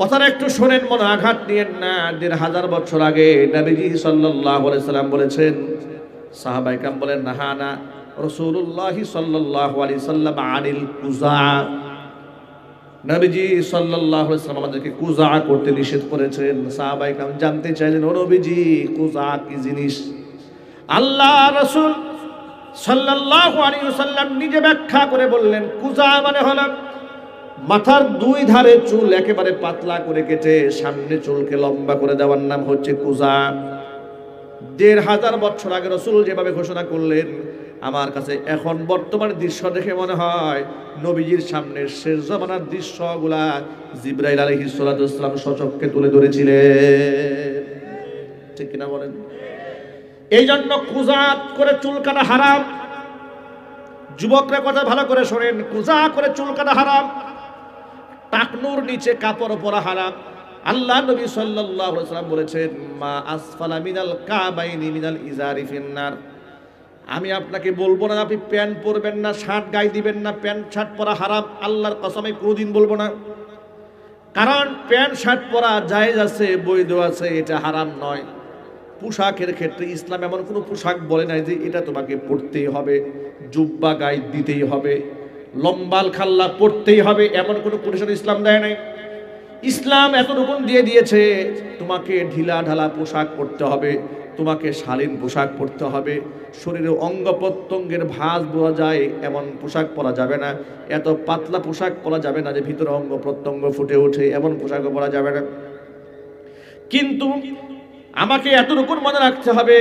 কথাটা একটু শোনেন, মনে আঘাত নিয়েন না। দেড় হাজার বছর আগে নবীজি সাল্লাম বলেছেন সাহাবাই কাম বলেন নাহা না রসুল্লাহি সাল্লাহ আলি সাল্লাম আনিল কুজা নবীজি সাল্লাহ সাল্লাম আমাদেরকে কুজা করতে নিষেধ করেছেন। সাহাবাই কাম জানতে চাইলেন, ও নবীজি কুজা কি জিনিস? আল্লাহ রসুল সাল্লাহ আলী সাল্লাম নিজে ব্যাখ্যা করে বললেন কুজা মানে হলাম মাথার দুই ধারে চুল একেবারে পাতলা করে কেটে সামনে চুলকে লম্বা করে দেওয়ার নাম হচ্ছে কুজা। দেড় হাজার বছর আগে রসুল যেভাবে ঘোষণা করলেন, আমার কাছে এখন বর্তমান দৃশ্য দেখে মনে হয় নবীজির সামনে শেষ জমানার দৃশ্যগুলা জিব্রাইল আলহি সালাম সচককে তুলে ধরেছিলেন। ঠিক কিনা বলেন? এই জন্য কুজাত করে চুল কাটা হারাম। যুবকরা কথা ভালো করে শোনেন, কুজা করে চুল কাটা হারাম। টাকনুর নিচে কাপড় পরা হারাম। আল্লাহ নবী সাল্লাম বলেছেন, মা আসফালা মিনাল কাবাইনি মিনাল ইজারি ফিন্নার। আমি আপনাকে বলব না, আপনি প্যান্ট পরবেন না, শার্ট গায়ে দিবেন না, প্যান্ট, শার্ট পরা হারাম, আল্লাহর কসমে কোনোদিন বলব না। কারণ প্যান্ট, শার্ট পরা জায়েজ আছে, বৈধ আছে, এটা হারাম নয়। পোশাকের ক্ষেত্রে ইসলাম এমন কোনো পোশাক বলে নাই যে এটা তোমাকে পড়তেই হবে, জুব্বা গায়ে দিতেই হবে। লম্বাল খাল্লা পড়তেই হবে, এমন কোনো কোটেশন ইসলাম দেয় নাই। ইসলাম এতটুকুন দিয়ে দিয়েছে, তোমাকে ঢিলা ঢালা পোশাক পরতে হবে, তোমাকে শালীন পোশাক পরতে হবে, শরীরে অঙ্গ প্রত্যঙ্গের ভাঁজ বোঝা যায়, এমন পোশাক পরা যাবে না, এত পাতলা পোশাক পরা যাবে না যে ভিতরে অঙ্গ প্রত্যঙ্গ ফুটে ওঠে, এমন পোশাকও পরা যাবে না। কিন্তু আমাকে এতটুকুন মনে রাখতে হবে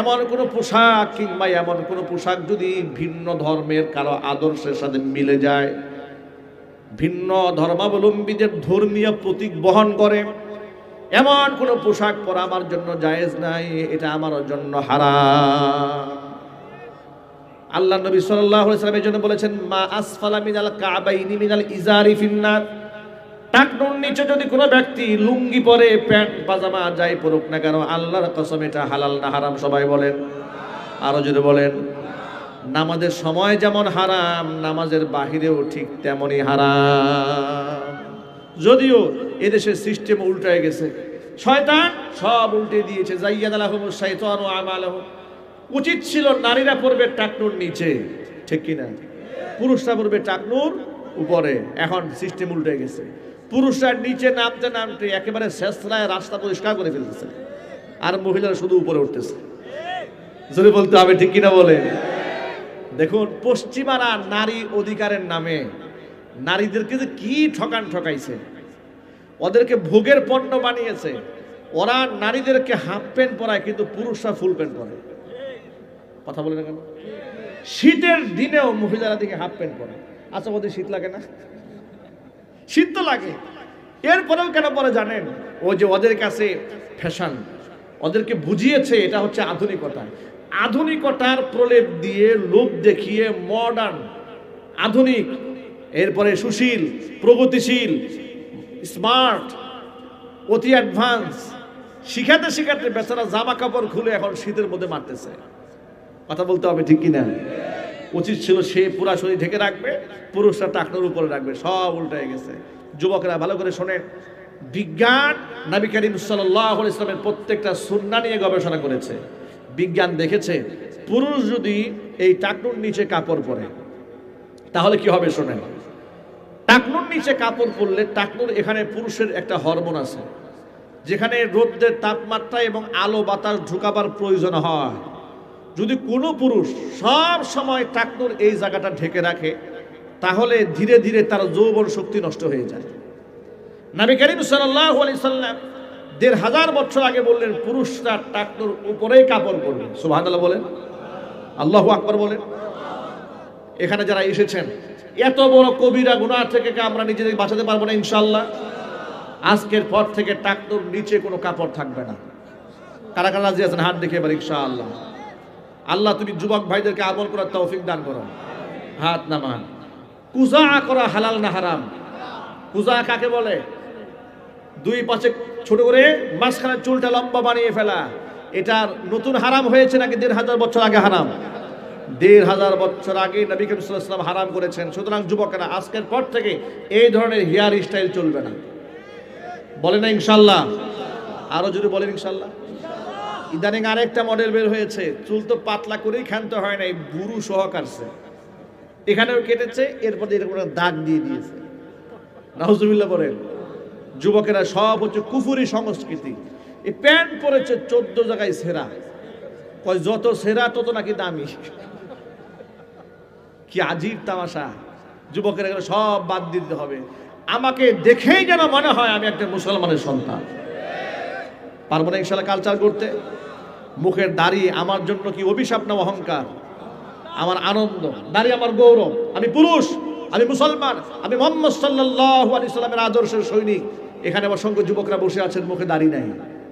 এমন কোনো পোশাক কিংবা এমন কোনো পোশাক যদি ভিন্ন ধর্মের কারও আদর্শের সাথে মিলে যায়, ভিন্ন ধর্মাবলম্বীদের ধর্মীয় প্রতীক বহন করে, এমন কোনো পোশাক পরা আমার জন্য জায়েজ নাই, এটা আমার জন্য হারাম। আল্লাহ নবী সাল্লাল্লাহু আলাইহি সাল্লাম এই জন্য বলেছেন, মা আসফালা মিনাল কাবাইনি মিনাল ইজারি ফিন্নার টাকনুর নিচে যদি কোনো ব্যক্তি লুঙ্গি পরে, প্যান্ট, পাজামা যাই পরুক না কেন, আল্লাহর কসম, এটা হালাল না হারাম সবাই বলেন। আরও যদি বলেন। নামাজের সময় যেমন হারাম, নামাজের বাহিরেও ঠিক তেমনই হারাম। যদিও এদেশের সিস্টেম উল্টায় গেছে। শয়তান সব উল্টে দিয়েছে। জাইয়াদ আলাহম শাইতান ও আমালাহ উচিত ছিল নারীরা পড়বে টাকনুর নিচে। ঠিক কিনা? পুরুষরা পড়বে টাকনুর উপরে। এখন সিস্টেম উল্টে গেছে। পুরুষরা নিচে নামতে নামতে একেবারে শেষরায় রাস্তা পরিষ্কার করে ফেলতেছে। আর মহিলারা শুধু উপরে উঠতেছে। যদি বলতে হবে, ঠিক কিনা বলে দেখুন, পশ্চিমারা নারী অধিকারের নামে নারীদেরকে যে কি ঠকান ঠকাইছে, ওদেরকে ভোগের পণ্য বানিয়েছে, ওরা নারীদেরকে হাফ প্যান্ট পরায়, কিন্তু পুরুষরা ফুল প্যান্ট পরে। কথা বলে না কেন? শীতের দিনেও মহিলারা দিকে হাফ প্যান্ট পরে। আচ্ছা ওদের শীত লাগে না? শীত তো লাগে। এরপরেও কেন পরে জানেন? ও যে ওদের কাছে ফ্যাশন ওদেরকে বুঝিয়েছে এটা হচ্ছে আধুনিকতা। আধুনিকতার প্রলেপ দিয়ে লোভ দেখিয়ে মডার্ন আধুনিক, এরপরে সুশীল, প্রগতিশীল স্মার্ট অতি অ্যাডভান্স শিখাতে শিখাতে বেচারা জামা কাপড় খুলে এখন শীতের মধ্যে মারতেছে। কথা বলতে হবে ঠিক কিনা? উচিত ছিল সে পুরা শরীর ঢেকে রাখবে, পুরুষরা টাকনোর উপরে রাখবে, সব উল্টায় গেছে। যুবকরা ভালো করে শোনেন বিজ্ঞান নবী করিম সাল্লাহ ইসলামের প্রত্যেকটা সুন্না নিয়ে গবেষণা করেছে। বিজ্ঞান দেখেছে, পুরুষ যদি এই টাকনুর নিচে কাপড় পরে, তাহলে কি হবে শোনেন? টাকনুর নিচে কাপড় পরলে টাকনুর এখানে পুরুষের একটা হরমোন আছে, যেখানে রোদ্রের তাপমাত্রা এবং আলো বাতাস ঢুকাবার প্রয়োজন হয়। যদি কোনো পুরুষ সব সময় টাকনুর এই জায়গাটা ঢেকে রাখে, তাহলে ধীরে ধীরে তার যৌবন শক্তি নষ্ট হয়ে যায়। নবী করিম সাল্লাল্লাহু আলাইহি সাল্লাম দেড় হাজার বছর আগে বললেন, পুরুষরা টাকনুর উপরেই কাপড় পরবে। সুবহানাল্লাহ বলেন। আল্লাহ আকবর বলেন। এখানে যারা এসেছেন, এত বড় কবিরা, গুনাহ থেকে আমরা নিজেদের বাঁচাতে পারব না ইনশাল্লাহ আজকের পর থেকে টাকনুর নিচে কোনো কাপড় থাকবে না। কারা কারা আছেন? হাত দেখে এবার ইনশাআল্লাহ। আল্লাহ তুমি যুবক ভাইদেরকে আমল করার তৌফিক দান করো। হাত নামান। কুজা করা হালাল না হারাম? কুজা কাকে বলে? দুই পাশে ছোট করে মাঝখানে চুলটা লম্বা বানিয়ে ফেলা। এটা নতুন হারাম হয়েছে নাকি দেড় হাজার বছর আগে হারাম? দেড় হাজার বছর আগে নবী করিম সাল্লাল্লাহু আলাইহি ওয়াসাল্লাম হারাম করেছেন। সুতরাং যুবকেরা, আজকের পর থেকে এই ধরনের হেয়ার স্টাইল চলবে না। বলে না ইনশাল্লাহ? আরও যদি বলেন ইনশাল্লাহ। ইদানিং আরেকটা মডেল বের হয়েছে। চুল তো পাতলা করেই খানতে হয় না এই বুরু সহ কাটছে এখানেও কেটেছে, এরপর এরকম দাগ দিয়ে দিয়েছে। নাহজুবিল্লাহ বলেন, যুবকেরা সব হচ্ছে কুফুরি সংস্কৃতি। এই প্যান্ট পরেছে চোদ্দ জায়গায় সেরা। কয়, যত সেরা, তত নাকি দামি। কি আজীব তামাশা। যুবকেরা সব বাদ দিতে হবে। আমাকে দেখেই যেন মনে হয় আমি একটা মুসলমানের সন্তান। পারব না ইনশাল্লাহ কালচার করতে মুখের দাড়ি, আমার জন্য কি অভিশাপ না অহংকার? আমার আনন্দ, দাড়ি আমার গৌরব। আমি পুরুষ, আমি মুসলমান, আমি মোহাম্মদ সাল্লাহ আলি সাল্লামের আদর্শের সৈনিক। এখানে অসংখ্য যুবকরা বসে আছেন, মুখে দাড়ি নাই।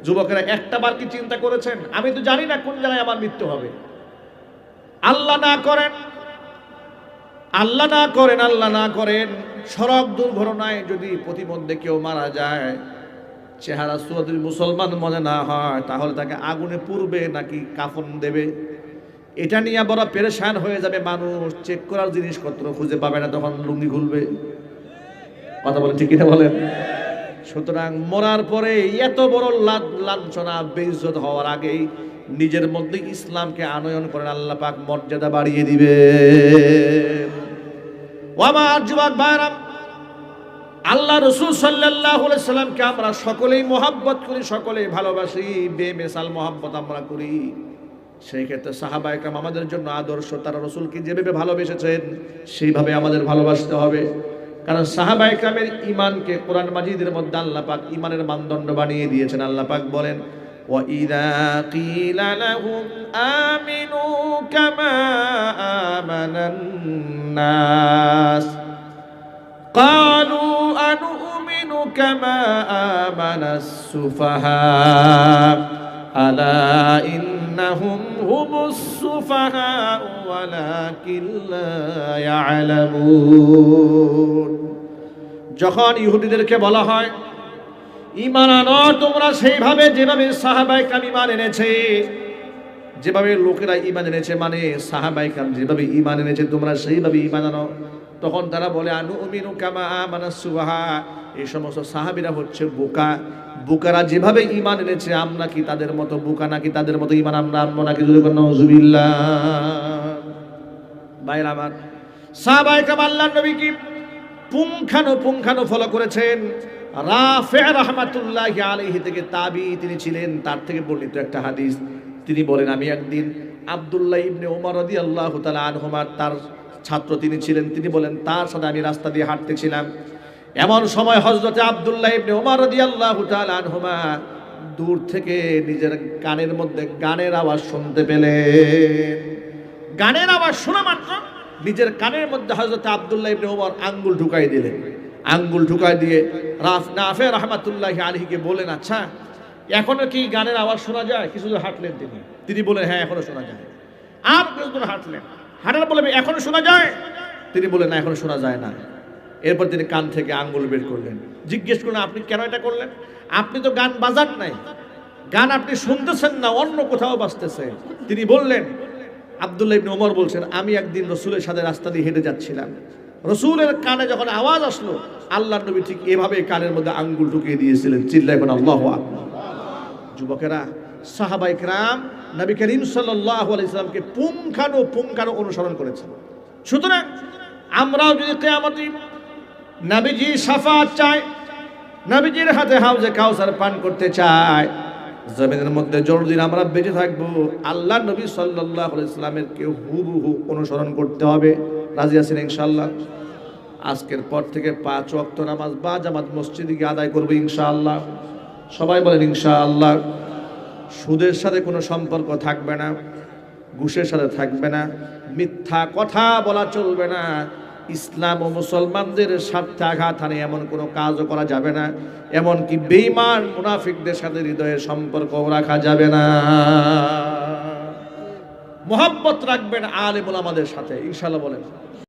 যুবকেরা একটা বার কি চিন্তা করেছেন? আমি তো জানি না কোন জায়গায় আমার মৃত্যু হবে। আল্লাহ না করেন, আল্লাহ না করেন, আল্লাহ না করেন, সড়ক দুর্ঘটনায় যদি প্রতিমধ্যে কেউ মারা যায় চেহারা সুয়াদির মুসলমান মনে না হয়, তাহলে তাকে আগুনে পুড়বে নাকি কাফন দেবে? এটা নিয়ে বড় পেরেশান হয়ে যাবে মানুষ চেক করার জিনিসপত্র খুঁজে পাবে না, তখন লুঙ্গি খুলবে। কথা বলেন ঠিক কিনা বলেন? সুতরাং মরার পরে এত বড় লাঞ্ছনা, বেইজ্জত হওয়ার আগেই নিজের মধ্যে ইসলামকে আনয়ন করেন, আল্লাহ পাক মর্যাদা বাড়িয়ে দিবে আমার যুবক ভাইরাম আল্লাহ রসুল সাল্লাহ সাল্লামকে আমরা সকলেই মোহাব্বত করি সকলেই ভালোবাসি বেমেসাল মোহাব্বত আমরা করি সেই ক্ষেত্রে সাহাবা একরাম আমাদের জন্য আদর্শ তারা রসুলকে যেভাবে ভালোবেসেছেন সেইভাবে আমাদের ভালোবাসতে হবে কারণ সাহাবা একরামের ইমানকে কোরআন মাজিদের মধ্যে আল্লাহ পাক ইমানের মানদণ্ড বানিয়ে দিয়েছেন আল্লাহ পাক বলেন وَإِذَا قِيلَ لَهُمْ آمِنُوا كَمَا آمَنَ النَّاسُ قالوا أنؤمن كما آمن السفهاء ألا إنهم هم السفهاء ولكن لا يعلمون যখন ইহুদিদেরকে বলা হয় ইমান আনো তোমরা সেইভাবে যেভাবে সাহাবাইকাম ইমান এনেছে যেভাবে লোকেরা ইমান এনেছে মানে সাহাবাইকাম যেভাবে ইমান এনেছে তোমরা সেইভাবে ইমান আনো তখন তারা বলে আনু উমিনু কামা আমানা সুবাহা? এই সমস্ত সাহাবিরা হচ্ছে বোকা। বোকারা যেভাবে ইমান এনেছে, আমরা কি তাদের মতো বোকা নাকি তাদের মতো ইমান আমরা আনব নাকি বাইর আমার ফলো করেছেন? তাবি তিনি ছিলেন। তার থেকে বর্ণিত একটা হাদিস। তিনি বলেন, আমি একদিন আবদুল্লাহ ইবনে ওমর রদি আল্লাহ তালা আনহুমার তার ছাত্র তিনি ছিলেন। তিনি বলেন, তার সাথে আমি রাস্তা দিয়ে হাঁটতেছিলাম। এমন সময় হজরতে আবদুল্লাহ ইবনে ওমর রদি আল্লাহ তালা আনহুমা দূর থেকে নিজের কানের মধ্যে গানের আওয়াজ শুনতে পেলেন। গানের আওয়াজ শোনা মাত্র নিজের কানের মধ্যে হজরত আবদুল্লাহ ইবনে ওমর আঙ্গুল ঢুকাই দিলেন। আঙ্গুল ঢুকাই দিয়ে রাফ নাফে রহমাতুল্লাহ আলহিকে বলেন আচ্ছা এখনও কি গানের আওয়াজ শোনা যায়? কিছু দূর হাঁটলেন তিনি। তিনি বলেন হ্যাঁ এখনও শোনা যায়। আর কিছু দূর হাঁটলেন। হাঁটার বলে এখনও শোনা যায়? তিনি বলেন না, এখনও শোনা যায় না। এরপর তিনি কান থেকে আঙ্গুল বের করলেন। জিজ্ঞেস করলেন, আপনি কেন এটা করলেন? আপনি তো গান বাজান নাই। গান আপনি শুনতেছেন না, অন্য কোথাও বাজতেছে। তিনি বললেন, আবদুল্লাহ ইবনে ওমর বলছেন, আমি একদিন রসুলের সাথে রাস্তা দিয়ে হেঁটে যাচ্ছিলাম। রসুলের কানে যখন আওয়াজ আসলো আল্লাহ নবী ঠিক এভাবে কানের মধ্যে আঙ্গুল ঢুকিয়ে দিয়েছিলেন চিল্লা এখন আল্লাহ যুবকেরা সাহাবাই রাম নবী করিম সাল্লাহ আলাইসালামকে পুঙ্খানো অনুসরণ করেছেন। সুতরাং আমরাও যদি কেয়ামতি নবীজি সাফাত চাই, নবীজির হাতে হাউজে কাউসার পান করতে চায় জমিনের মধ্যে জরুরি আমরা বেঁচে থাকব, আল্লাহ নবী সাল্লাহ ইসলামের কেউ হুবহু অনুসরণ করতে হবে। রাজি আছেন ইনশাল্লাহ আজকের পর থেকে পাঁচ অক্ত নামাজ বা জামাত মসজিদে গিয়ে আদায় করব ইনশাআল্লাহ। সবাই বলেন, ইনশাআল্লাহ, সুদের সাথে কোনো সম্পর্ক থাকবে না, ঘুষের সাথে থাকবে না, মিথ্যা কথা বলা চলবে না, ইসলাম ও মুসলমানদের স্বার্থে আঘাত হানে এমন কোনো কাজও করা যাবে না, এমনকি বেইমান মুনাফিকদের সাথে হৃদয়ের সম্পর্ক রাখা যাবে না। মোহাব্বত রাখবেন আলেমুল আমাদের সাথে ইনশাল্লাহ বলেন।